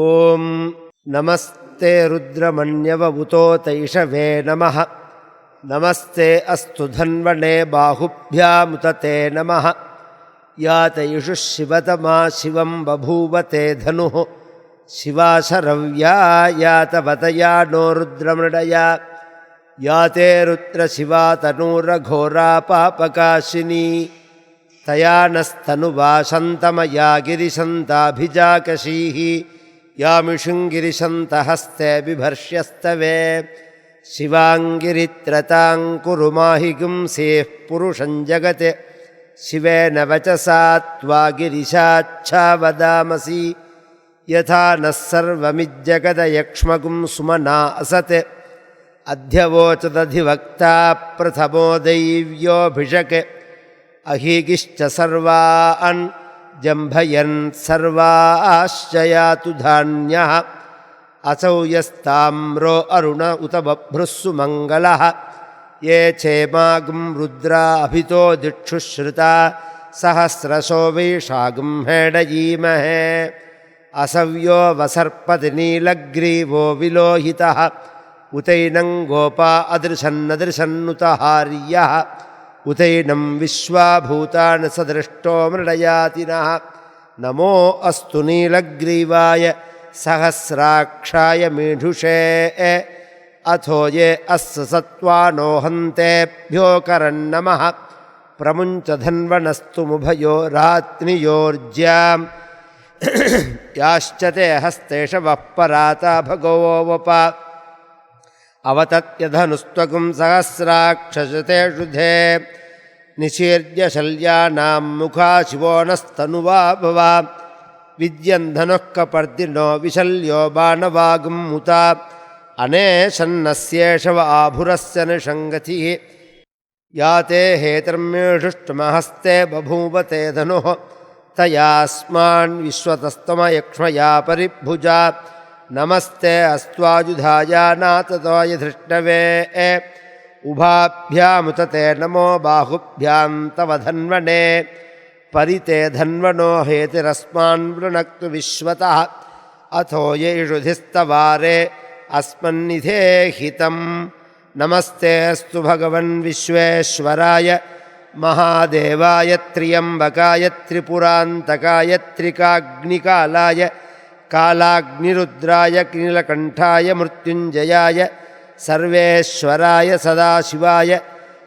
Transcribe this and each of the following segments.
ॐ नमस्ते रुद्रमन्यवभूतोतैषवे नमः नमस्ते अस्तु धन्वणे बाहुभ्यामुतते नमः या तैषुः शिवतमा शिवं बभूवते धनुः शिवा शरव्या या तवतया नो रुद्रमृडया या ते रुद्रशिवा तनूरघोरा पापकाशिनी तया नस्तनुवाशन्तमया गिरिशन्ताभिजाकशीः यामिषुङ्गिरिशन्तहस्ते बिभर्ष्यस्तवे शिवाङ्गिरित्रताङ्कुरु माहि गुंसेः पुरुषं जगत् शिवेन वचसा त्वा गिरिशाच्छा वदामसि यथा नः सर्वमिज्जगदयक्ष्मगुं सुमना असत् अध्यवोचदधिवक्ता प्रथमो दैव्योऽभिषक् अहीगिश्च सर्वान् ஜம்பயன் சர்வாஷயாத்து தானியா அசௌயஸ்தாம்ரோ அருண உதபப்ருஸ்ஸு மங்கள ஏ சேமாகும் ருத்ரா அபிதோ திக்ஷுஸ்ருதா சஹசிரசோ வைஷாகும் ஹேடயீமஹே அசவ்யோ வசர்பதி நீலக்ரீவோ விலோகித உதைனங்கோபா அதிருஷன்னதிருஷன்னுதாரிய उतैनं विश्वाभूतान् सदृष्टो मृडयातिनः। नमो अस्तु नीलग्रीवाय सहस्राक्षाय मीढुषे। अथो ये अस्य सत्त्वानो हन्तेभ्यो करन्नमः। प्रमुञ्च धन्वनस्तु मुभयो रात्नियोर्ज्याम् याश्च ते हस्तेषवः पराता भगवो वपा अवतत्यधनुस्त्वगुं सहस्राक्षसते शुधे निशीर्य शल्यानां मुखा शिवो नस्तनुवा भवा विद्यन्धनुः कपर्दिनो विशल्यो बाणवागुं मुता अनेशन्नस्येषव आभुरस्य निषङ्गतिः या ते हेतर्म्येषुष्टमहस्ते बभूवते धनुः तयास्मान् विश्वतस्तमयक्ष्मया परिभुजा नमस्ते अस्त्वाजुधायानाततोय धृष्णवे उभाभ्यामुत ते नमो बाहुभ्यां तव धन्वने परिते धन्वनो हेतिरस्मान् वृणक्तु विश्वतः अथो येषुधिस्तवारे अस्मन्निधे हितं नमस्ते अस्तु भगवन् विश्वेश्वराय महादेवाय त्र्यम्बकाय त्रिपुरान्तकाय त्रिकाग्निकालाय காலாக்னிருத்ராய கினிலகண்டாய மிருத்யுஞ்சயாய சர்வேஸ்வராய சதாசிவாய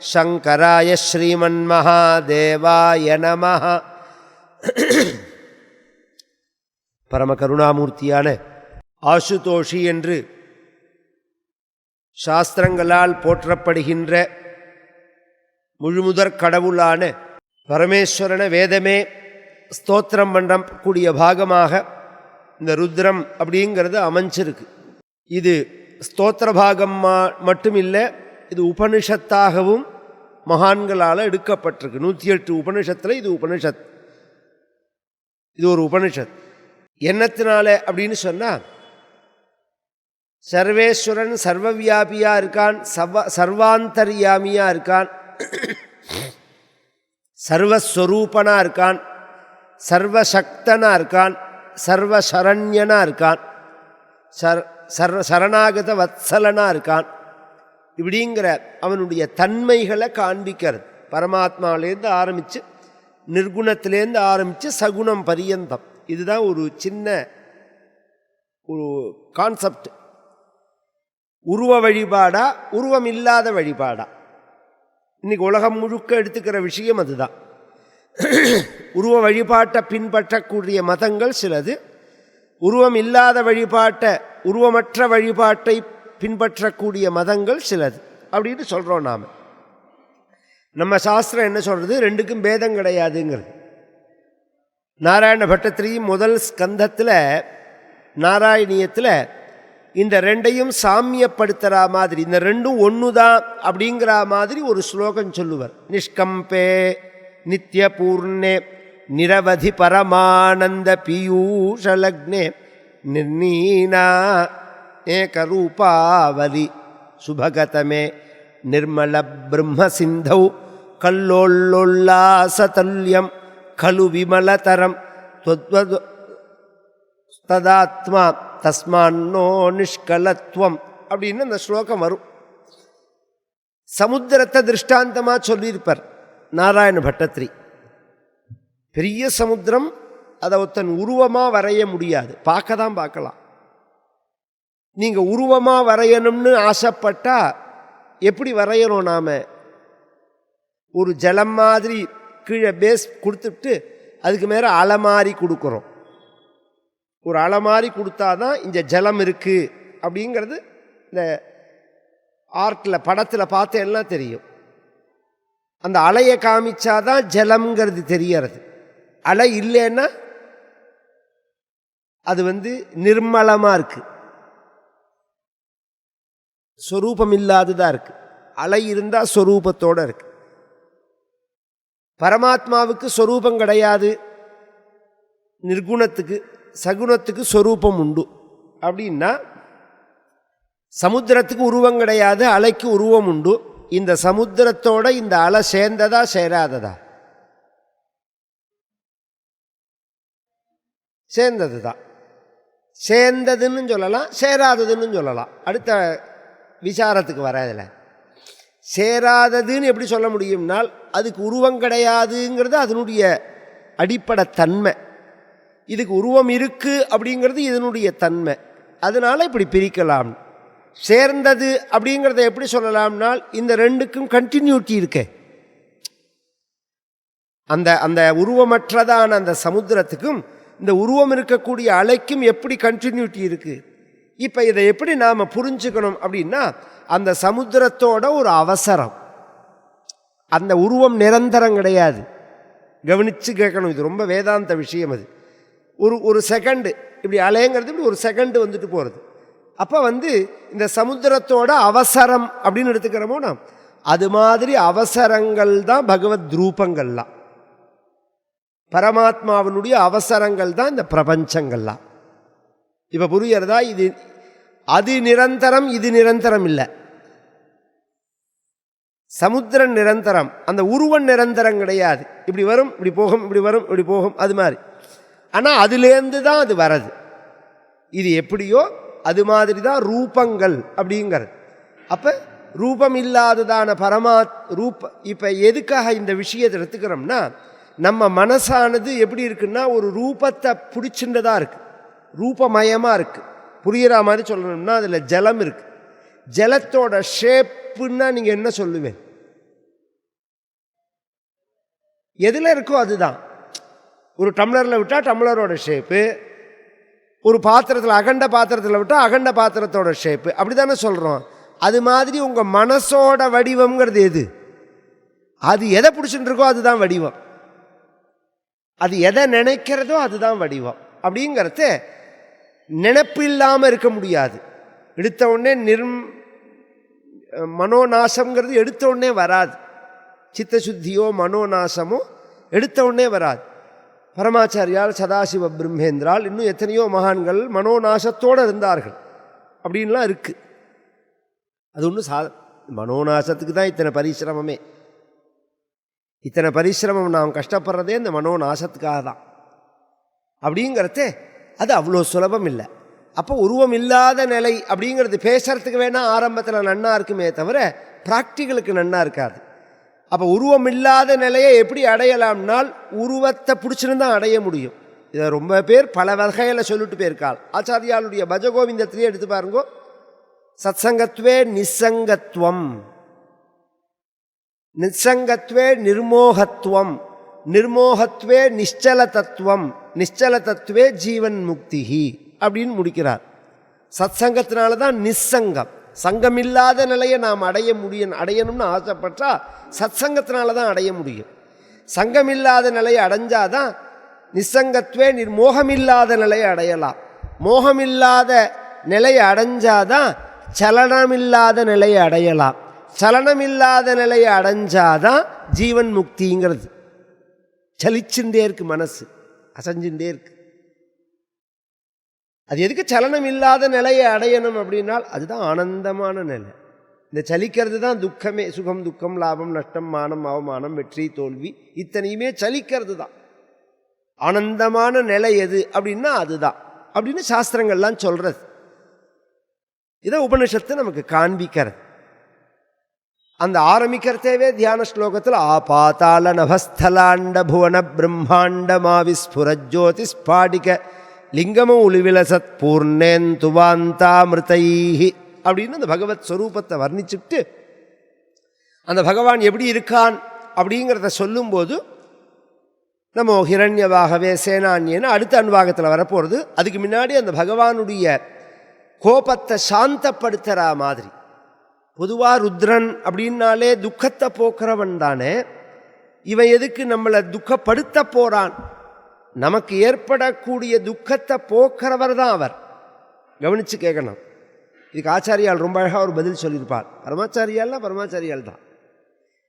சங்கராய ஸ்ரீமன் ஸ்ரீமன்மகாதேவாய நம பரமகருணாமூர்த்தியான ஆசுதோஷி என்று சாஸ்திரங்களால் போற்றப்படுகின்ற முழுமுதற் கடவுளான பரமேஸ்வரன வேதமே ஸ்தோத்திரம் பண்ணக்கூடிய பாகமாக இந்த ருத்ரம் அப்படிங்கிறது அமைஞ்சிருக்கு. இது ஸ்தோத்திர பாகம் மட்டும் இல்லை இது உபனிஷத்தாகவும் மகான்களால் எடுக்கப்பட்டிருக்கு. நூற்றி எட்டு உபனிஷத்தில் இது உபனிஷத். இது ஒரு உபனிஷத். என்னத்தினால அப்படின்னு சொன்னால் சர்வேஸ்வரன் சர்வவியாபியாக இருக்கான் சர்வ சர்வாந்தர்யாமியாக இருக்கான் சர்வஸ்வரூபனாக இருக்கான் சர்வசக்தனாக இருக்கான் சர்வசரண்யனாக இருக்கான். சர் சர்வ சரணாகத வத்சலனாக இருக்கான். இப்படிங்கிற அவனுடைய தன்மைகளை காண்பிக்கிறது. பரமாத்மாவிலேருந்து ஆரம்பித்து நிர்குணத்திலேருந்து ஆரம்பித்து சகுணம் பரியந்தம். இதுதான் ஒரு சின்ன ஒரு கான்செப்ட் உருவ வழிபாடா உருவம் இல்லாத வழிபாடா. இன்றைக்கி உலகம் முழுக்க எடுத்துக்கிற விஷயம் அதுதான். உருவ வழிபாட்டை பின்பற்றக்கூடிய மதங்கள் சிலது. உருவம் இல்லாத வழிபாட்டை உருவமற்ற வழிபாட்டை பின்பற்றக்கூடிய மதங்கள் சிலது. அப்படின்னு சொல்கிறோம் நாம். நம்ம சாஸ்திரம் என்ன சொல்கிறது ரெண்டுக்கும் பேதம் கிடையாதுங்கிறது. நாராயண பட்டத்திரியும் முதல் ஸ்கந்தத்தில் நாராயணியத்தில் இந்த ரெண்டையும் சாமியப்படுத்துகிற மாதிரி இந்த ரெண்டும் ஒன்று தான் அப்படிங்கிற மாதிரி ஒரு ஸ்லோகம் சொல்லுவார். நிஷ்கம்பே நித்திய பூர்ணே நிரவதி பரமானந்த பீயூஷலக்னே நிர்ணீனா ஏகரூபாவலி சுபகதமே நிர்மல பிரம்ம சிந்தௌ கல்லோல்லோல்லாசதல்யம் खलु विमलतरं त्वद्वद् ததாத்மா தஸ்மான்னோ நிஷ்கலத்துவம் அப்படின்னு அந்த ஸ்லோகம் வரும் சமுத்திரத்தை திருஷ்டாந்தமா சொல்லியிருப்பார் நாராயண பட்டத்ரி பெரிய சமுத்திரம் அதை ஒருத்தன் உருவமாக வரைய முடியாது. பார்க்க தான் பார்க்கலாம். நீங்கள் உருவமாக வரையணும்னு ஆசைப்பட்டால் எப்படி வரையணும் நாம்? ஒரு ஜலம் மாதிரி கீழே பேஸ் கொடுத்துட்டு அதுக்கு மேலே அலமாரி கொடுக்குறோம். ஒரு அலமாரி கொடுத்தாதான் இந்த ஜலம் இருக்குது அப்படிங்கிறது இந்த ஆர்ட்டில் படத்தில் பார்த்து எல்லாம் தெரியும். அந்த அலையை காமிச்சாதான் ஜலம்ங்கிறது தெரியறது அலை இல்லைன்னா அது வந்து நிர்மலமாக இருக்குது ஸ்வரூபம் இல்லாததாக இருக்குது அலை இருந்தால் ஸ்வரூபத்தோடு இருக்குது பரமாத்மாவுக்கு ஸ்வரூபம் கிடையாது. நிர்குணத்துக்கு சகுணத்துக்கு ஸ்வரூபம் உண்டு. அப்படின்னா சமுத்திரத்துக்கு உருவம் கிடையாது அலைக்கு உருவம் உண்டு. இந்த சமுத்திரத்தோட இந்த அலை சேர்ந்ததா சேராததா? சேர்ந்தது தான் சேர்ந்ததுன்னு சொல்லலாம் சேராததுன்னு சொல்லலாம். அடுத்த விசாரத்துக்கு வரதில்லை சேராததுன்னு எப்படி சொல்ல முடியும்னால் அதுக்கு உருவம் கிடையாதுங்கிறது அதனுடைய அடிப்படை தன்மை. இதுக்கு உருவம் இருக்குது அப்படிங்கிறது இதனுடைய தன்மை. அதனால இப்படி பிரிக்கலாம். சேர்ந்தது அப்படிங்கிறத எப்படி சொல்லலாம்னால் இந்த ரெண்டுக்கும் கண்டினியூட்டி இருக்கே. அந்த அந்த உருவமற்றதான அந்த சமுத்திரத்துக்கும் இந்த உருவம் இருக்கக்கூடிய அலைக்கும் எப்படி கண்டினியூட்டி இருக்குது இப்போ இதை எப்படி நாம் புரிஞ்சுக்கணும் அப்படின்னா அந்த சமுத்திரத்தோட ஒரு அவசரம். அந்த உருவம் நிரந்தரம் கிடையாது. கவனித்து கேட்கணும் இது ரொம்ப வேதாந்த விஷயம் அது. ஒரு ஒரு செகண்டு இப்படி அலைங்கிறது இப்படி ஒரு செகண்டு வந்துட்டு போகிறது அப்போ வந்து இந்த சமுத்திரத்தோட அவசரம் அப்படின்னு எடுத்துக்கிறோமோ நாம்? அது மாதிரி அவசரங்கள் தான் பகவத் ரூபங்கள்லாம். பரமாத்மாவினுடைய அவசரங்கள் தான் இந்த பிரபஞ்சங்கள்லாம். இப்போ புரியறதா இது அது நிரந்தரம் இது நிரந்தரம் இல்லை. சமுத்திரம் நிரந்தரம் அந்த உருவம் நிரந்தரம் கிடையாது. இப்படி வரும் இப்படி போகும் இப்படி வரும் இப்படி போகும் அது மாதிரி. ஆனால் அதுலேருந்து தான் அது வரது. இது எப்படியோ அது மாதிரி தான் ரூபங்கள் அப்படிங்கிறது. அப்போ ரூபம் இல்லாததான பரமாத் ரூப இப்போ எதுக்காக இந்த விஷயத்தை எடுத்துக்கிறோம்னா நம்ம மனசானது எப்படி இருக்குன்னா ஒரு ரூபத்தை பிடிச்சிருந்ததாக இருக்குது ரூபமயமாக இருக்குது புரிகிற மாதிரி சொல்லணும்னா அதில் ஜலம் இருக்குது ஜலத்தோட ஷேப்புன்னா நீங்கள் என்ன சொல்லுவேன் எதில் இருக்கோ அதுதான். ஒரு டம்ளரில் விட்டால் டம்ளரோட ஷேப்பு ஒரு பாத்திரத்தில் அகண்ட பாத்திரத்தில் விட்டால் அகண்ட பாத்திரத்தோட ஷேப்பு அப்படி தானே சொல்கிறோம் அது மாதிரி உங்கள் மனசோட வடிவம்ங்கிறது எது? அது எதை பிடிச்சிட்டு இருக்கோ அதுதான் வடிவம். அது எதை நினைக்கிறதோ அதுதான் வடிவம். அப்படிங்கிறத நினப்பு இல்லாமல் இருக்க முடியாது. எடுத்த உடனே நிர்ம் மனோநாசம்ங்கிறது எடுத்த உடனே வராது. சித்தசுத்தியோ மனோநாசமோ எடுத்த உடனே வராது. பரமாச்சாரியால் சதாசிவ பிரம்மேந்திரால் இன்னும் எத்தனையோ மகான்கள் மனோநாசத்தோடு இருந்தார்கள். அப்படின்லாம் இருக்குது அது ஒன்றும் சா மனோநாசத்துக்கு தான் இத்தனை பரிசிரமமே. இத்தனை பரிசிரமம் நாம் கஷ்டப்படுறதே இந்த மனோநாசத்துக்காக தான். அப்படிங்கிறதே அது அவ்வளோ சுலபம் இல்லை. அப்போ உருவம் இல்லாத நிலை அப்படிங்கிறது பேசுறதுக்கு வேணால் ஆரம்பத்தில் நன்னா இருக்குமே தவிர ப்ராக்டிகளுக்கு நன்னா இருக்காது. அப்போ உருவம் இல்லாத நிலையை எப்படி அடையலாம்னால் உருவத்தை பிடிச்சிருந்தா அடைய முடியும். இதை ரொம்ப பேர் பல வகையில் சொல்லிட்டு போயிருக்காள். ஆச்சாரியாளுடைய பஜகோவிந்தத்திலேயே எடுத்து பாருங்கோ. சத்சங்கத்துவே நிசங்கத்துவம் நிசங்கத்வே நிர்மோகத்துவம் நிர்மோகத்துவே நிச்சல தத்துவம் நிச்சல தத்துவே ஜீவன் முக்திகி அப்படின்னு முடிக்கிறார். சத்சங்கத்தினால தான் நிசங்கம். சங்கமில்லாத நிலையை நாம் அடைய முடியும் அடையணும்னு ஆசைப்பட்டால் சத் சங்கத்தினால தான் அடைய முடியும். சங்கமில்லாத நிலையை அடைஞ்சாதான் நிர் நிர்மோகமில்லாத நிலையை அடையலாம். மோகமில்லாத நிலையை அடைஞ்சாதான் சலனமில்லாத நிலையை அடையலாம். சலனமில்லாத நிலையை அடைஞ்சாதான் ஜீவன் முக்திங்கிறது. சலிச்சுட்டே இருக்குது மனசு அசைஞ்சுட்டே இருக்குது அது எதுக்கு சலனம் இல்லாத நிலையை அடையணும் அப்படின்னால் அதுதான் ஆனந்தமான நிலை. இந்த சலிக்கிறது தான் துக்கமே சுகம் துக்கம் லாபம் நஷ்டம் மானம் அவமானம் வெற்றி தோல்வி இத்தனையுமே சலிக்கிறது தான். ஆனந்தமான நிலை எது அப்படின்னா அதுதான். அப்படின்னு சாஸ்திரங்கள்லாம் சொல்கிறது இதை உபனிஷத்து நமக்கு காண்பிக்கிறது. அந்த ஆரம்பிக்கிறதேவே தியான ஸ்லோகத்தில் ஆபாத்தால நபஸ்தலாண்ட புவன பிரம்மாண்ட மாவிஸ்புரஜோதி ஸ்பாடிக லிங்கமும் உளிவிலசத் பூர்ணேன் துவாந்தாமிருத்தைஹி அப்படின்னு அந்த பகவத் ஸ்வரூபத்தை வர்ணிச்சுட்டு அந்த பகவான் எப்படி இருக்கான் அப்படிங்கிறத சொல்லும்போது நம்ம ஹிரண்யவாகவே சேனான்யன்னு அடுத்த அன்பாகத்தில் வரப்போகிறது அதுக்கு முன்னாடி அந்த பகவானுடைய கோபத்தை சாந்தப்படுத்துகிற மாதிரி. பொதுவாக ருத்ரன் அப்படின்னாலே துக்கத்தை போக்குறவன் தானே. இவன் எதுக்கு நம்மளை துக்கப்படுத்த போகிறான் நமக்கு ஏற்படக்கூடிய துக்கத்தை போக்குறவர் தான் அவர். கவனித்து கேட்கணும் இதுக்கு ஆச்சாரியால் ரொம்ப அழகாக ஒரு பதில் சொல்லியிருப்பார். பரமாச்சாரியால்னா பரமாச்சாரியால் தான்.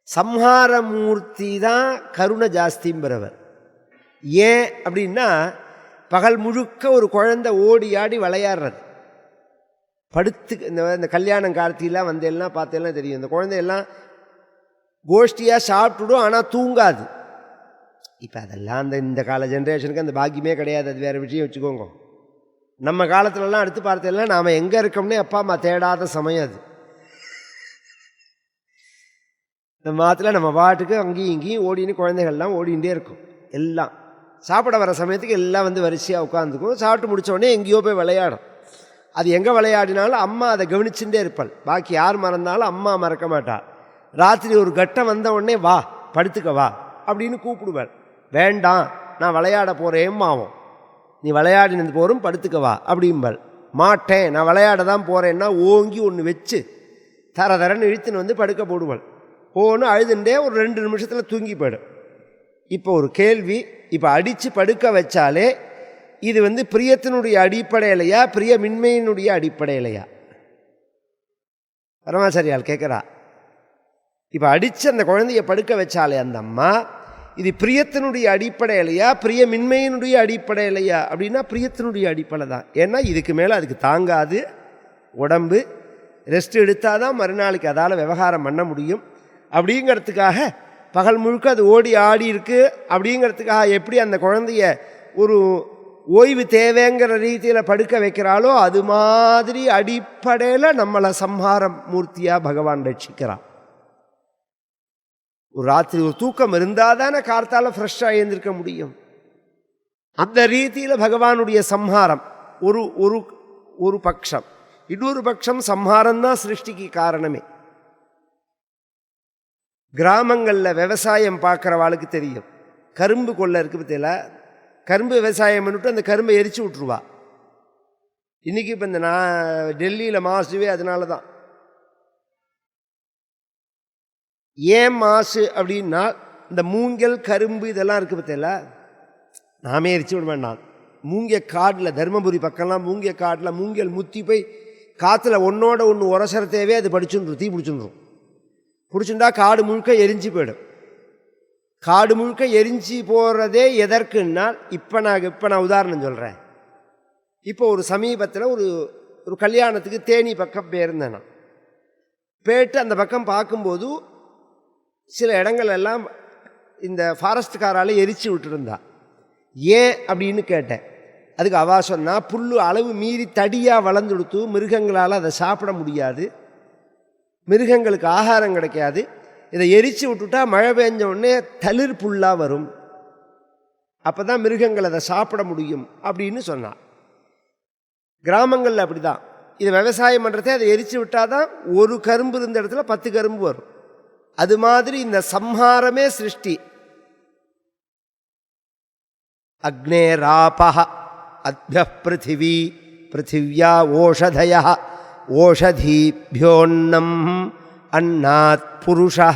சம்ஹாரமூர்த்தி தான் கருணை ஜாஸ்திங்கிறவர் ஏன் அப்படின்னா பகல் முழுக்க ஒரு குழந்தை ஓடி ஆடி விளையாடுறது. படுத்து இந்த இந்த கல்யாணம் காலத்திலாம் வந்தெல்லாம் பார்த்தெல்லாம் தெரியும். இந்த குழந்தையெல்லாம் கோஷ்டியாக சாப்பிட்டுடும் ஆனால் தூங்காது. இப்போ அதெல்லாம் அந்த இந்த கால ஜென்ரேஷனுக்கு அந்த பாக்கியமே கிடையாது. அது வேறு விஷயம் வச்சுக்கோங்க. நம்ம காலத்துலலாம் அடுத்து பார்த்ததெல்லாம் நாம் எங்கே இருக்கோம்னே அப்பா அம்மா தேடாத சமயம் அது. இந்த மாதத்தில் நம்ம பாட்டுக்கு அங்கேயும் இங்கேயும் ஓடின்னு குழந்தைகள்லாம் ஓடிகிட்டே இருக்கும். எல்லாம். சாப்பிட வர சமயத்துக்கு எல்லாம் வந்து வரிசையாக உட்காந்துக்கும். சாப்பிட்டு முடித்தோடனே எங்கேயோ போய் விளையாடும். அது எங்கே விளையாடினாலும் அம்மா அதை கவனிச்சுட்டே இருப்பாள். பாக்கி யார் மறந்தாலும் அம்மா மறக்க மாட்டாள் ராத்திரி ஒரு கட்டம் வந்த உடனே வா படுத்துக்க வா அப்படின்னு கூப்பிடுவாள். வேண்டாம் நான் விளையாட போகிறேம்மாவும் நீ விளையாடினது போகிறோம் படுத்துக்க வா அப்படிம்பாள். மாட்டேன் நான் விளையாட தான் போகிறேன்னா ஓங்கி ஒன்று வச்சு தர தரன்னு இழுத்துன்னு வந்து படுக்க போடுவாள். ஓன்னு அழுதுண்டே ஒரு ரெண்டு நிமிஷத்தில் தூங்கி போயிடும். இப்போ ஒரு கேள்வி இப்போ அடித்து படுக்க வச்சாலே இது வந்து பிரியத்தினுடைய அடிப்படையிலையா பிரிய மின்மையினுடைய அடிப்படையிலையா? பரமாச்சாரியால் கேட்குறா. இப்போ அடித்து அந்த குழந்தைய படுக்க வச்சாலே அந்த அம்மா இது பிரியத்தினுடைய அடிப்படையிலையா பிரியமின்மையினுடைய அடிப்படையிலையா அப்படின்னா பிரியத்தினுடைய அடிப்படை தான். ஏன்னா இதுக்கு மேலே அதுக்கு தாங்காது. உடம்பு ரெஸ்ட் எடுத்தால் தான் மறுநாளைக்கு அதால் விவகாரம் பண்ண முடியும். அப்படிங்கிறதுக்காக பகல் முழுக்க அது ஓடி ஆடி இருக்குது அப்படிங்கிறதுக்காக எப்படி அந்த குழந்தைய ஒரு ஓய்வு தேவைங்கிற ரீதியில் படுக்க வைக்கிறாளோ அது மாதிரி அடிப்படையில் நம்மளை சம்ஹாரம் மூர்த்தியாக பகவான் ரட்சிக்கிறான். ஒரு ராத்திரி ஒரு தூக்கம் இருந்தால் தானே கார்த்தால் ஃப்ரெஷ்ஷாக எழுந்திருக்க முடியும். அந்த ரீதியில் பகவானுடைய சம்ஹாரம் ஒரு ஒரு ஒரு பட்சம் இன்னொரு பட்சம் சம்ஹாரம் தான் சிருஷ்டிக்கு காரணமே. கிராமங்களில் விவசாயம் பார்க்குறவாளுக்கு தெரியும். கரும்பு கொள்ளை இருக்கு பற்றியில் கரும்பு விவசாயம் பண்ணிவிட்டு அந்த கரும்பை எரிச்சு விட்ருவா இன்றைக்கி இப்போ இந்த நான் டெல்லியில் மாசுவே அதனால தான் ஏன் மாசு அப்படின்னா இந்த மூங்கல் கரும்பு இதெல்லாம் இருக்குது பற்றியில் நாமே எரிச்சு விட வேண்டாம். மூங்கிய காட்டில் தருமபுரி பக்கம்லாம் மூங்கிய காட்டில் மூங்கல் முத்தி போய் காற்றுல ஒன்றோட ஒன்று உரசரத்தேவே அது படிச்சுன்றும் தீ பிடிச்சுன்றும். பிடிச்சிருந்தா காடு முழுக்க எரிஞ்சு போயிடும். காடு முழுக்க எரிஞ்சு போகிறதே எதற்குன்னா இப்போ நான் இப்போ நான் உதாரணம் சொல்கிறேன் இப்போ ஒரு சமீபத்தில் ஒரு ஒரு கல்யாணத்துக்கு தேனி பக்கம் போயிருந்தேன் நான். போயிட்டு அந்த பக்கம் பார்க்கும்போது சில இடங்கள் எல்லாம் இந்த ஃபாரஸ்ட்காரால் எரிச்சு விட்டுருந்தா. ஏன் அப்படின்னு கேட்டேன். அதுக்கு அவா சொன்னால் புல் அளவு மீறி தடியாக வளர்ந்து கொடுத்து மிருகங்களால் அதை சாப்பிட முடியாது. மிருகங்களுக்கு ஆகாரம் கிடைக்காது. இதை எரித்து விட்டுட்டா மழை பெஞ்ச உடனே தளிர் புல்லாக வரும். அப்போ தான் மிருகங்கள் அதை சாப்பிட முடியும் அப்படின்னு சொன்னான் கிராமங்களில் அப்படி தான் இதை விவசாயம் பண்ணுறதே அதை எரித்து விட்டால் தான் ஒரு கரும்பு இருந்த இடத்துல பத்து கரும்பு வரும். அது மாதிரி இந்த சம்ஹாரமே சிருஷ்டி. அக்னேராப அத்ய பிருத்திவி பிருத்திவியா ஓஷதய ஓஷதீபியோன்னம் அன்னாத் புருஷா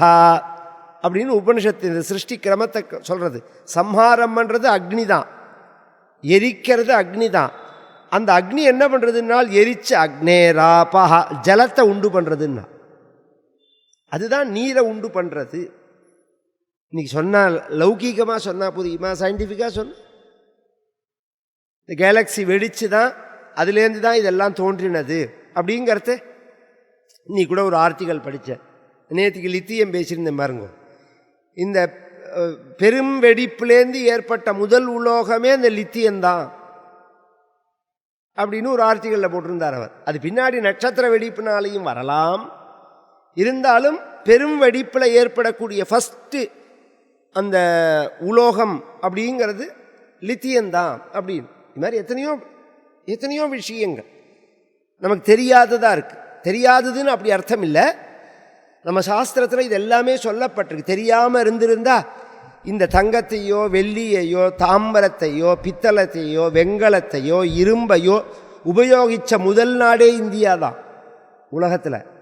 அப்படின்னு உபனிஷத்து இந்த சிருஷ்டி கிரமத்தை சொல்கிறது சம்ஹாரம் பண்ணுறது அக்னி தான். எரிக்கிறது அக்னி தான். அந்த அக்னி என்ன பண்ணுறதுனால் எரிச்ச அக்னேராபா ஜலத்தை உண்டு பண்ணுறதுன்னா அதுதான் நீரை உண்டு பண்ணுறது இன்றைக்கி சொன்னால் லௌகீகமாக சொன்னால் புரியுமா சயின்டிஃபிக்காக சொன்ன இந்த கேலக்ஸி வெடிச்சு தான் அதுலேருந்து தான் இதெல்லாம் தோன்றினது அப்படிங்கிறத நீ கூட ஒரு ஆர்டிக்கல் படித்தேன் நேற்றுக்கு லித்தியம் பேசியிருந்தேன் பாருங்க. இந்த பெரும் வெடிப்புலேருந்து ஏற்பட்ட முதல் உலோகமே அந்த லித்தியம்தான் அப்படின்னு ஒரு ஆர்த்திகளில் போட்டிருந்தார் அவர். அது பின்னாடி நட்சத்திர வெடிப்புனாலையும் வரலாம். இருந்தாலும் பெரும் வெடிப்பில் ஏற்படக்கூடிய ஃபஸ்ட்டு அந்த உலோகம் அப்படிங்கிறது லித்தியந்தான் அப்படின்னு. இது மாதிரி எத்தனையோ எத்தனையோ விஷயங்கள். நமக்கு தெரியாததாக இருக்குது தெரியாததுன்னு அப்படி அர்த்தம் இல்லை. நம்ம சாஸ்திரத்தில் இது எல்லாமே சொல்லப்பட்டிருக்கு. தெரியாமல் இருந்திருந்தா இந்த தங்கத்தையோ வெள்ளியையோ தாம்பரத்தையோ பித்தளத்தையோ வெங்கலத்தையோ இரும்பையோ உபயோகித்த முதல் நாடே இந்தியா தான். உலகத்தில்.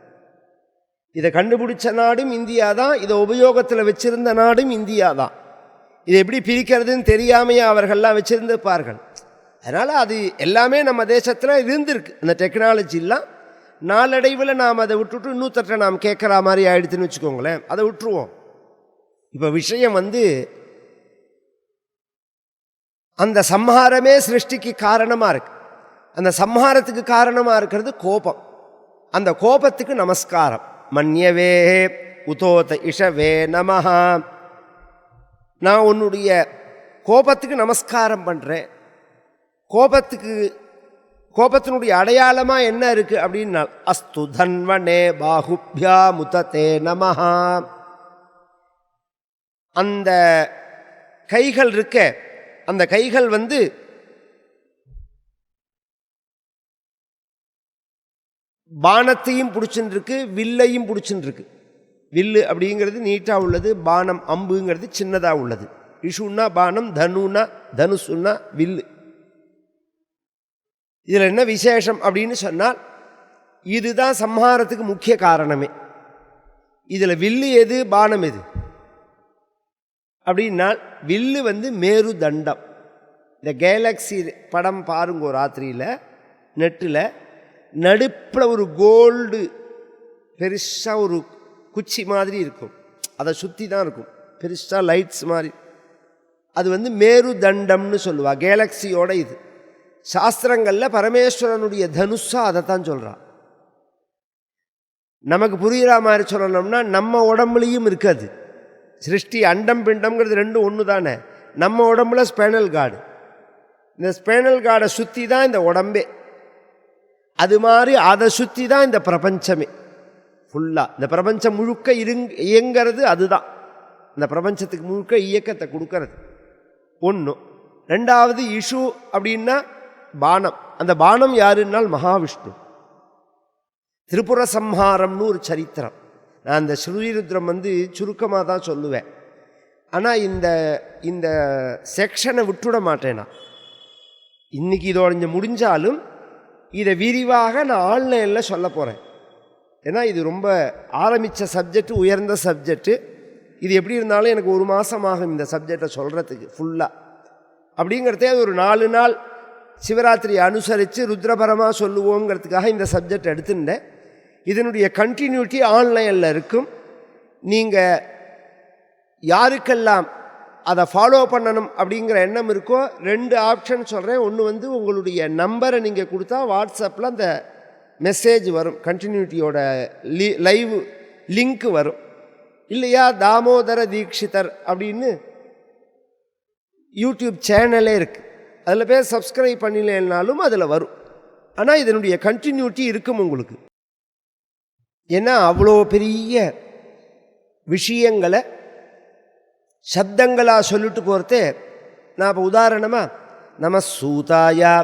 இதை கண்டுபிடிச்ச நாடும் இந்தியா தான் இதை உபயோகத்தில் வச்சிருந்த நாடும் இந்தியா தான். இதை எப்படி பிரிக்கிறதுன்னு தெரியாமையே அவர்கள்லாம் வச்சிருந்துப்பார்கள் அதனால் அது எல்லாமே நம்ம தேசத்தில் இருந்திருக்கு. அந்த டெக்னாலஜிலாம் நாளடைவில் நாம் அதை விட்டுட்டு இன்னொருத்தட்ட நாம் கேட்குற மாதிரி ஆயிடுச்சுன்னு வச்சுக்கோங்களேன். அதை விட்டுருவோம். இப்போ விஷயம் வந்து அந்த சம்ஹாரமே சிருஷ்டிக்கு காரணமாக இருக்கு. அந்த சம்ஹாரத்துக்கு காரணமாக இருக்கிறது கோபம். அந்த கோபத்துக்கு நமஸ்காரம். மன்யவே உதோத இஷவே நமஹா. நான் உன்னுடைய கோபத்துக்கு நமஸ்காரம் பண்ணுறேன் கோபத்துக்கு கோபத்தினுடைய அடையாளமாக என்ன இருக்குது அப்படின்னா அஸ்து தன்வனே பாகுப்யா முததே நமஹா. அந்த கைகள் இருக்க அந்த கைகள் வந்து பானத்தையும் பிடிச்சுன்னு வில்லையும் பிடிச்சுன்னு வில்லு அப்படிங்கிறது நீட்டாக உள்ளது பானம் அம்புங்கிறது சின்னதாக உள்ளது. இஷுன்னா பானம் தனுனா தனுசுன்னா வில்லு. இதில் என்ன விசேஷம் அப்படின்னு சொன்னால் இதுதான் சம்ஹாரத்துக்கு முக்கிய காரணமே. இதில் வில்லு எது பானம் எது? அப்படின்னா வில்லு வந்து மேரு தண்டம். இந்த கேலக்ஸி படம் பாருங்க ராத்திரியில் நெட்டில். நடுப்பில் ஒரு கோல்டு பெருசாக ஒரு குச்சி மாதிரி இருக்கும். அதை சுற்றி தான் இருக்கும். பெருசாக லைட்ஸ் மாதிரி. அது வந்து மேரு தண்டம்னு சொல்லுவா. கேலக்ஸியோட இது. சாஸ்திரங்களில் பரமேஸ்வரனுடைய தனுஷா அதை தான் சொல்கிறான் நமக்கு புரிகிற மாதிரி சொல்லணும்னா நம்ம உடம்புலையும் இருக்காது. சிருஷ்டி அண்டம் பிண்டம்ங்கிறது ரெண்டும் ஒன்று தானே நம்ம உடம்புல ஸ்பேனல் கார்டு. இந்த ஸ்பேனல் கார்டை சுற்றி தான் இந்த உடம்பே. அது மாதிரி அதை சுற்றி தான் இந்த பிரபஞ்சமே. ஃபுல்லாக இந்த பிரபஞ்சம் முழுக்க இருங் இயங்கிறது அதுதான். இந்த பிரபஞ்சத்துக்கு முழுக்க இயக்கத்தை கொடுக்கறது. ஒன்று ரெண்டாவது இஷு அப்படின்னா பானம். அந்த பானம் யாருன்னால் மகாவிஷ்ணு. திரிபுர சம்ஹாரம்னு ஒரு சரித்திரம். நான் அந்த ஸ்ருதிருத்ரம் வந்து சுருக்கமாக தான் சொல்லுவேன். ஆனால் இந்த இந்த செக்ஷனை விட்டுவிட மாட்டேன். நான் இன்றைக்கி இதோட முடிஞ்சாலும் இதை விரிவாக நான் ஆன்லைனில் சொல்ல போகிறேன் ஏன்னா இது ரொம்ப ஆரம்பித்த சப்ஜெக்ட் உயர்ந்த சப்ஜெக்ட்டு இது எப்படி இருந்தாலும் எனக்கு ஒரு மாதம் ஆகும் இந்த சப்ஜெக்டை சொல்கிறதுக்கு ஃபுல்லாக அப்படிங்கிறதே அது ஒரு நாலு நாள் சிவராத்திரியை அனுசரித்து ருத்ரபரமாக சொல்லுவோங்கிறதுக்காக இந்த சப்ஜெக்ட் எடுத்துட்டேன் இதனுடைய கண்டினியூட்டி ஆன்லைனில் இருக்கும். நீங்கள் யாருக்கெல்லாம் அதை ஃபாலோ பண்ணணும் அப்படிங்கிற எண்ணம் இருக்கோ ரெண்டு ஆப்ஷன் சொல்கிறேன் ஒன்று வந்து உங்களுடைய நம்பரை நீங்கள் கொடுத்தா வாட்ஸ்அப்பில் அந்த மெசேஜ் வரும். கண்டினியூட்டியோட லி லைவ் லிங்க்கு வரும். இல்லையா? தாமோதர தீக்ஷிதர் அப்படின்னு யூடியூப் சேனலே இருக்குது அதில் பேர் சப்ஸ்கிரைப் பண்ணலைன்னாலும் அதில் வரும். ஆனால் இதனுடைய கண்டினியூட்டி இருக்கும் உங்களுக்கு. ஏன்னா அவ்வளோ பெரிய விஷயங்களை சப்தங்களாக சொல்லிட்டு போகிறது நான் இப்போ உதாரணமாக நம சூதாயா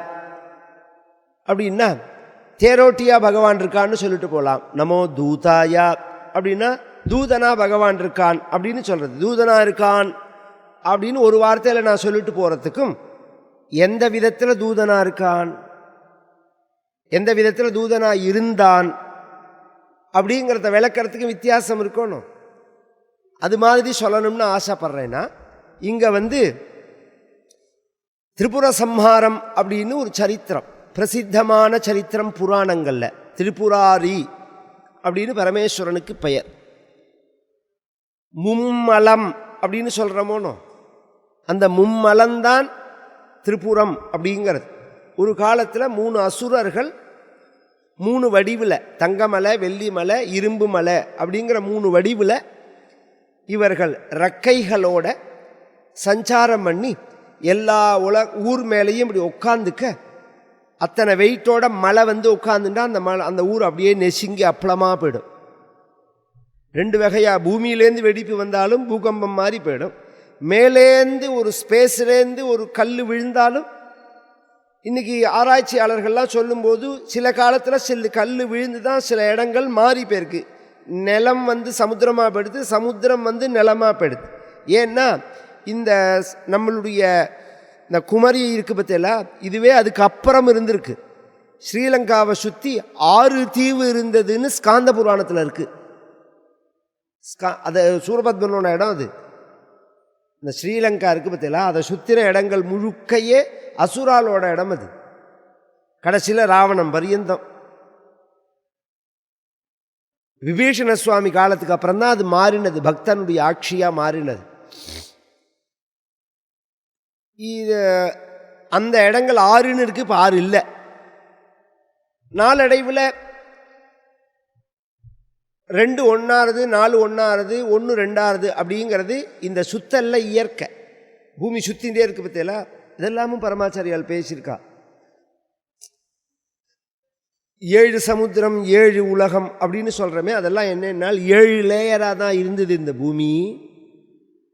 அப்படின்னா தேரோட்டியா பகவான் இருக்கான்னு சொல்லிட்டு போகலாம் நமோ தூதாயா அப்படின்னா தூதனா பகவான் இருக்கான் அப்படின்னு சொல்கிறது தூதனா இருக்கான் அப்படின்னு ஒரு வார்த்தையில் நான் சொல்லிட்டு போகிறதுக்கும் எந்த விதத்தில் தூதனா இருக்கான்? எந்த விதத்தில் தூதனா இருந்தான்? அப்படிங்கிறத விளக்கிறதுக்கு வித்தியாசம் இருக்கணும். அது மாதிரி சொல்லணும்னு ஆசைப்பட்றேன்னா இங்கே வந்து திரிபுர சம்ஹாரம் அப்படின்னு ஒரு சரித்திரம் பிரசித்தமான சரித்திரம் புராணங்களில். திரிபுராரி அப்படின்னு பரமேஸ்வரனுக்கு பெயர். மும்மலம் அப்படின்னு சொல்கிறோமோனோ அந்த மும்மலம்தான் திரிபுரம் அப்படிங்கிறது. ஒரு காலத்தில் மூணு அசுரர்கள் மூணு வடிவில் தங்கமலை வெள்ளிமலை இரும்பு மலை அப்படிங்கிற மூணு வடிவில் இவர்கள் ரக்கைகளோட சஞ்சாரம் பண்ணி எல்லா உல ஊர் மேலேயும் இப்படி உட்காந்துக்க அத்தனை வெயிட்டோட மழை வந்து உட்காந்துட்டா அந்த மழை அந்த ஊர் அப்படியே நெசுங்கி அப்பளமாக போயிடும். ரெண்டு வகையாக பூமியிலேருந்து வெடிப்பு வந்தாலும் பூகம்பம் மாதிரி போயிடும். மேலேந்து ஒரு ஸ்பேஸ்லேருந்து ஒரு கல் விழுந்தாலும் இன்றைக்கி ஆராய்ச்சியாளர்கள்லாம் சொல்லும்போது சில காலத்தில் சில கல் விழுந்து தான் சில இடங்கள் மாறி போயிருக்கு. நிலம் வந்து சமுத்திரமாக போயிடுது சமுத்திரம் வந்து நிலமாக போயிடுது ஏன்னா இந்த நம்மளுடைய இந்த குமரி இருக்குது பார்த்தீங்களா இதுவே அதுக்கு அப்புறம் இருந்திருக்கு. ஸ்ரீலங்காவை சுற்றி ஆறு தீவு இருந்ததுன்னு ஸ்காந்த புராணத்தில் இருக்குது ஸ்கா அதை சூரபத்மனோட இடம் அது. இந்த ஸ்ரீலங்கா இருக்குது பார்த்தீங்களா அதை சுற்றின இடங்கள் முழுக்கையே அசுராலோட இடம் அது. கடைசியில் ராவணம் பரியந்தம். விபீஷண சுவாமி காலத்துக்கு அப்புறம் தான் அது மாறினது. பக்தனுடைய ஆட்சியாக மாறினது. இது அந்த இடங்கள் ஆறுன்னு இருக்கு இப்போ ஆறு இல்லை. நாளடைவில் ரெண்டு ஒன்றாறுது நாலு ஒன்றாறுது ஒன்று ரெண்டாறுது அப்படிங்கிறது இந்த சுத்தல்ல இயற்கை. பூமி சுத்தின்றே இருக்கு பற்றியல இதெல்லாமும் பரமாச்சாரியால் பேசியிருக்கா. ஏழு சமுத்திரம் ஏழு உலகம் அப்படின்னு சொல்கிறோமே அதெல்லாம் என்னென்னால் ஏழு லேயராக தான் இருந்தது இந்த பூமி.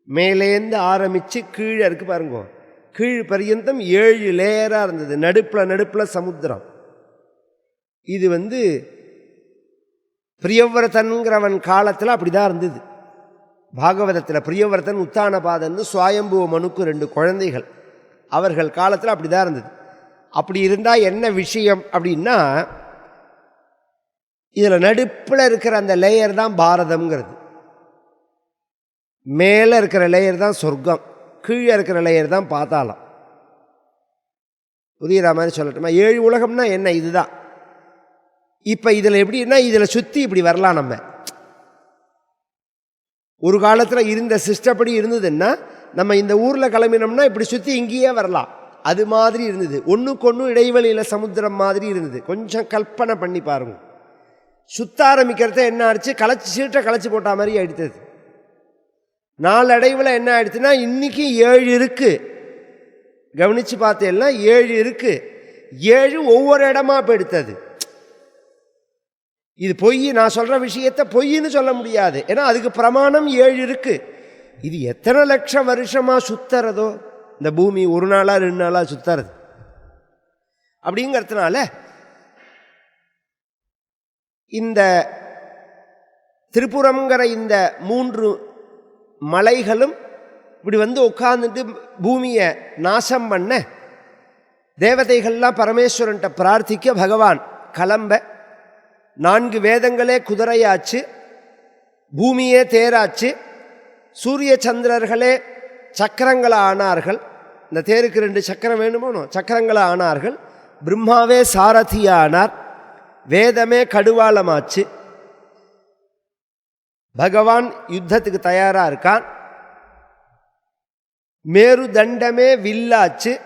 மேலேந்து ஆரம்பித்து கீழே இருக்குது பாருங்க. கீழ் பரியந்தம் ஏழு லேயராக இருந்தது. நடுப்பில் நடுப்பில் சமுத்திரம். இது வந்து பிரியவரதன்கிறவன் காலத்தில் அப்படி தான் இருந்தது. பாகவதத்தில் பிரியவரதன் உத்தானபாதன் சுவாயம்புவ மனுக்கு ரெண்டு குழந்தைகள். அவர்கள் காலத்தில் அப்படி தான் இருந்தது. அப்படி இருந்தால் என்ன விஷயம் அப்படின்னா இதில் நடுப்பில் இருக்கிற அந்த லேயர் தான் பாரதம்ங்கிறது. மேலே இருக்கிற லேயர் தான் சொர்க்கம் கீழே இருக்கிற லேயர் தான் பாத்தாளம் புரியுற மாதிரி சொல்லட்டுமா? ஏழு உலகம்னா என்ன? இதுதான். இப்போ இதில் எப்படின்னா இதில் சுற்றி இப்படி வரலாம் நம்ம. ஒரு காலத்தில் இருந்த சிஸ்டப்படி இருந்ததுன்னா நம்ம இந்த ஊரில் கிளம்பினோம்னா இப்படி சுற்றி இங்கேயே வரலாம். அது மாதிரி இருந்தது. ஒன்றுக்கு ஒன்றும் இடைவெளியில் சமுத்திரம் மாதிரி இருந்தது. கொஞ்சம் கல்பனை பண்ணி பாருங்கள் சுத்த ஆரம்பிக்கிறத என்ன ஆயிடுச்சு? களைச்சி சீட்டை களைச்சி போட்ட மாதிரி அடித்தது நாளடைவில் என்ன ஆயிடுச்சுன்னா இன்றைக்கி ஏழு இருக்குது கவனிச்சு பார்த்தேன்னா ஏழு இருக்குது ஏழு ஒவ்வொரு இடமா எடுத்தது இது பொய் நான் சொல்கிற விஷயத்த பொய்ன்னு சொல்ல முடியாது. ஏன்னா அதுக்கு பிரமாணம் ஏழு இருக்குது இது எத்தனை லட்சம் வருஷமாக சுத்துறதோ? இந்த பூமி ஒரு நாளாக ரெண்டு நாளாக சுத்துறது. அப்படிங்கிறதுனால இந்த திரிபுரம்ங்கிற இந்த மூன்று மலைகளும் இப்படி வந்து உட்கார்ந்துட்டு பூமியை நாசம் பண்ண தேவதைகள்லாம் பரமேஸ்வரன்ட்ட பிரார்த்திக்க பகவான் கிளம்ப. நான்கு வேதங்களே குதிரையாச்சு பூமியே தேராச்சு சூரிய சந்திரர்களே சக்கரங்களை ஆனார்கள். இந்த தேருக்கு ரெண்டு சக்கரம் வேணுமோனோ சக்கரங்களை ஆனார்கள். பிரம்மாவே சாரதியானார். வேதமே கடுவாளமாச்சு. பகவான் யுத்தத்துக்கு தயாராக இருக்கான். மேருதண்டமே வில்லாச்சு.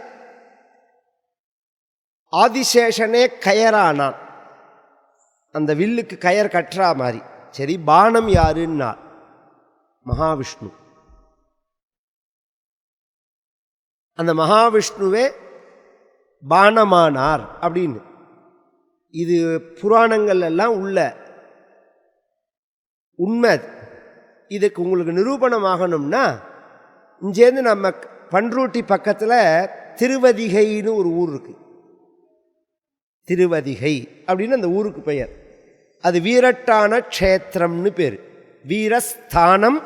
ஆதிசேஷனே கயரானான். அந்த வில்லுக்கு கயர் கட்டுறா மாதிரி சரி பானம் யாருன்னா? மகாவிஷ்ணு. அந்த மகாவிஷ்ணுவே பானமானார் அப்படின்னு. இது புராணங்கள் எல்லாம் உள்ள உண்மை. அது. இதுக்கு உங்களுக்கு நிரூபணம் ஆகணும்னா இங்கேருந்து நம்ம பன்ருட்டி பக்கத்தில் திருவதிகைன்னு ஒரு ஊர் இருக்குது திருவதிகை அப்படின்னு அந்த ஊருக்கு பெயர். அது வீரட்டான க்ஷேத்திரம்னு பேர். வீரஸ்தானம்.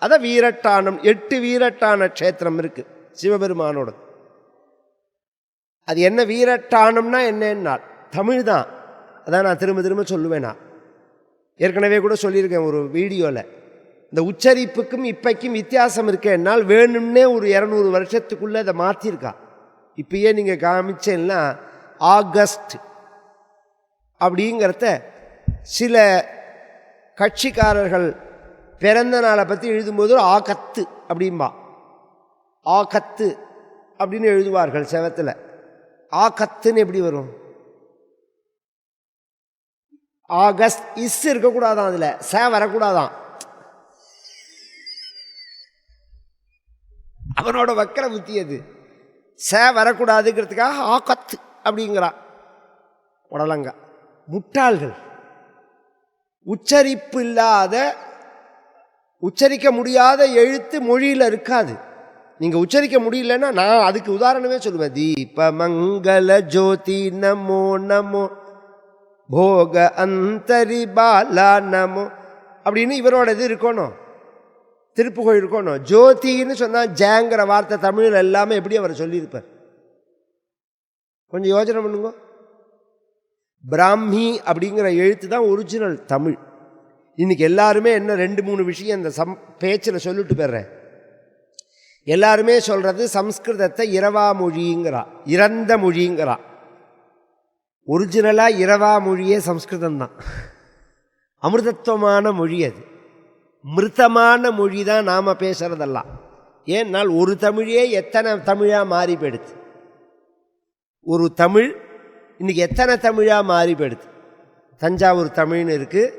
அதை வீரட்டானம் எட்டு வீரட்டான க்ஷேத்திரம் இருக்குது சிவபெருமானோட அது என்ன வீரட்டானம்னா என்னன்னா தமிழ் தான் அதான் நான் திரும்ப திரும்ப சொல்லுவேன். நான் ஏற்கனவே கூட சொல்லியிருக்கேன் ஒரு வீடியோவில் இந்த உச்சரிப்புக்கும் இப்பைக்கும் வித்தியாசம் இருக்கேன்னால் வேணும்னே ஒரு இரநூறு வருஷத்துக்குள்ளே அதை மாற்றிருக்கா இப்பயே நீங்கள் காமிச்சேன்னா ஆகஸ்ட் அப்படிங்கிறத சில கட்சிக்காரர்கள் பிறந்த நாளை பற்றி எழுதும்போது ஆகத்து அப்படிம்பா. ஆகத்து அப்படின்னு எழுதுவார்கள் செவத்தில். ஆகத்துன்னு எப்படி வரும்? ஆகஸ்ட் இஸ் இருக்கக்கூடாதான் அதில். ச வரக்கூடாதான். அவனோட வக்கர புத்தி அது. ச வரக்கூடாதுங்கிறதுக்காக ஆகத்து அப்படிங்கிறான் உடலங்க. முட்டாள்கள். உச்சரிப்பு இல்லாத உச்சரிக்க முடியாத எழுத்து மொழியில் இருக்காது. நீங்கள் உச்சரிக்க முடியலன்னா நான் அதுக்கு உதாரணமே சொல்லுவேன். தீப மங்கள ஜோதி நமோ நமோ. போக அந்தரி பாலா நமோ. அப்படின்னு இவரோட இது இருக்கணும். திருப்புகோள் இருக்கணும். ஜோதின்னு சொன்னால் ஜேங்கிற வார்த்தை தமிழில் எல்லாமே எப்படி அவர் சொல்லியிருப்பார்? கொஞ்சம் யோசனை பண்ணுங்க. பிராமி அப்படிங்கிற எழுத்து தான் ஒரிஜினல் தமிழ். இன்றைக்கி எல்லாருமே என்ன ரெண்டு மூணு விஷயம் இந்த சம் பேச்சில் சொல்லிட்டு போயிடுறேன். எல்லாருமே சொல்கிறது சம்ஸ்கிருதத்தை இரவா மொழிங்கிறா. இறந்த மொழிங்கிறா. ஒரிஜினலாக இரவா மொழியே சம்ஸ்கிருதம் தான் அமிர்தத்துவமான மொழி அது. மிருத்தமான மொழி தான் நாம் பேசுகிறதெல்லாம் ஏன்னால் ஒரு தமிழே எத்தனை தமிழாக மாறி போயிடுது ஒரு தமிழ் இன்றைக்கி எத்தனை தமிழாக மாறி போயிடுது தஞ்சாவூர் தமிழ்னு இருக்குது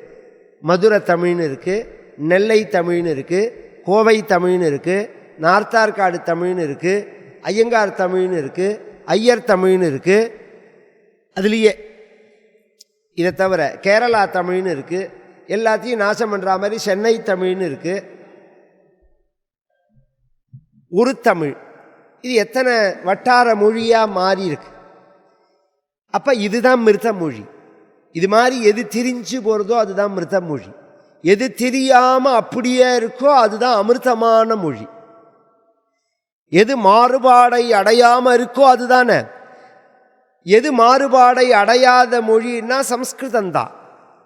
மதுரை தமிழ்னு இருக்குது நெல்லை தமிழ்னு இருக்குது கோவை தமிழ்னு இருக்குது நார்த்தார்காடு தமிழ்னு இருக்குது ஐயங்கார் தமிழ்னு இருக்குது ஐயர் தமிழ்னு இருக்குது அதுலேயே இதை தவிர கேரளா தமிழ்னு இருக்குது எல்லாத்தையும் நாசம் பண்ணுற மாதிரி சென்னை தமிழ்னு இருக்குது ஒரு தமிழ். இது எத்தனை வட்டார மொழியாக மாறி இருக்கு. அப்போ இதுதான் மிருத மொழி. இது மாதிரி எது திரிஞ்சு போகிறதோ அதுதான் மிருத மொழி. எது தெரியாமல் அப்படியே இருக்கோ அதுதான் அமிர்தமான மொழி. எது மாறுபாடை அடையாமல் இருக்கோ அதுதானே. எது மாறுபாடை அடையாத மொழின்னா சம்ஸ்கிருதந்தான்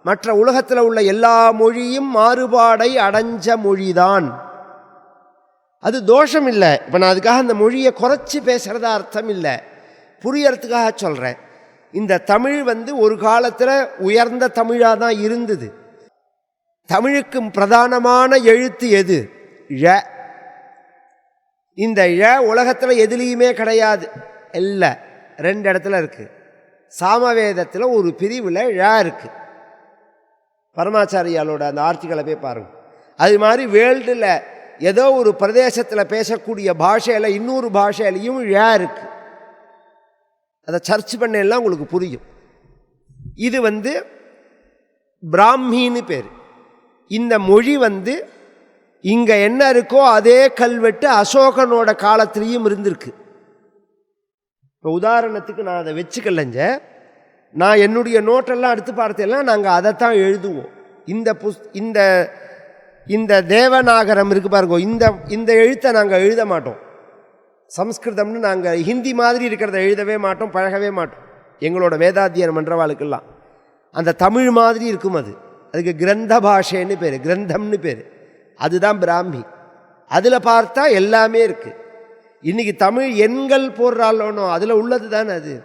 மற்ற உலகத்தில் உள்ள எல்லா மொழியும் மாறுபாடை அடைஞ்ச மொழிதான். அது தோஷம் இல்லை இப்போ நான் அதுக்காக அந்த மொழியை குறைச்சி பேசுகிறதா அர்த்தம் இல்லை புரியறதுக்காக சொல்கிறேன் இந்த தமிழ் வந்து ஒரு காலத்தில் உயர்ந்த தமிழாக தான் இருந்தது. தமிழுக்கு பிரதானமான எழுத்து எது? ழ. இந்த ழ உலகத்தில் எதுலேயுமே கிடையாது. இல்லை. ரெண்டு இடத்துல இருக்குது சாமவேதத்தில் ஒரு பிரிவில் ழ இருக்குது பரமாச்சாரியாலோட அந்த ஆர்த்திகளை போய் பாருங்கள் அது மாதிரி வேர்ல்டில் ஏதோ ஒரு பிரதேசத்தில் பேசக்கூடிய பாஷையில் இன்னொரு பாஷையிலையும் ழ இருக்குது அதை சர்ச் பண்ணலாம் உங்களுக்கு புரியும். இது வந்து பிராமின்னு பேர். இந்த மொழி வந்து இங்கே என்ன இருக்கோ அதே கல்வெட்டு அசோகனோட காலத்திலையும் இருந்திருக்கு. இப்போ உதாரணத்துக்கு நான் அதை வச்சுக்கலைஞ்ச நான் என்னுடைய நோட்டெல்லாம் எடுத்து பார்த்தெல்லாம் நாங்கள் அதைத்தான் எழுதுவோம். இந்த புஸ் இந்த இந்த தேவநாகரம் இருக்குது பாருங்க இந்த இந்த எழுத்தை நாங்கள் எழுத மாட்டோம். சம்ஸ்கிருதம்னு நாங்கள் ஹிந்தி மாதிரி இருக்கிறத எழுதவே மாட்டோம் பழகவே மாட்டோம். எங்களோட வேதாத்தியன் மன்றவாளுக்கெல்லாம். அந்த தமிழ் மாதிரி இருக்கும் அது. அதுக்கு கிரந்த பாஷைன்னு பேர் கிரந்தம்னு பேர். அதுதான் பிராமி. அதில் பார்த்தா எல்லாமே இருக்குது இன்றைக்கி தமிழ் எண்கள் போடுறாளோனோ அதில் உள்ளது தானே அது.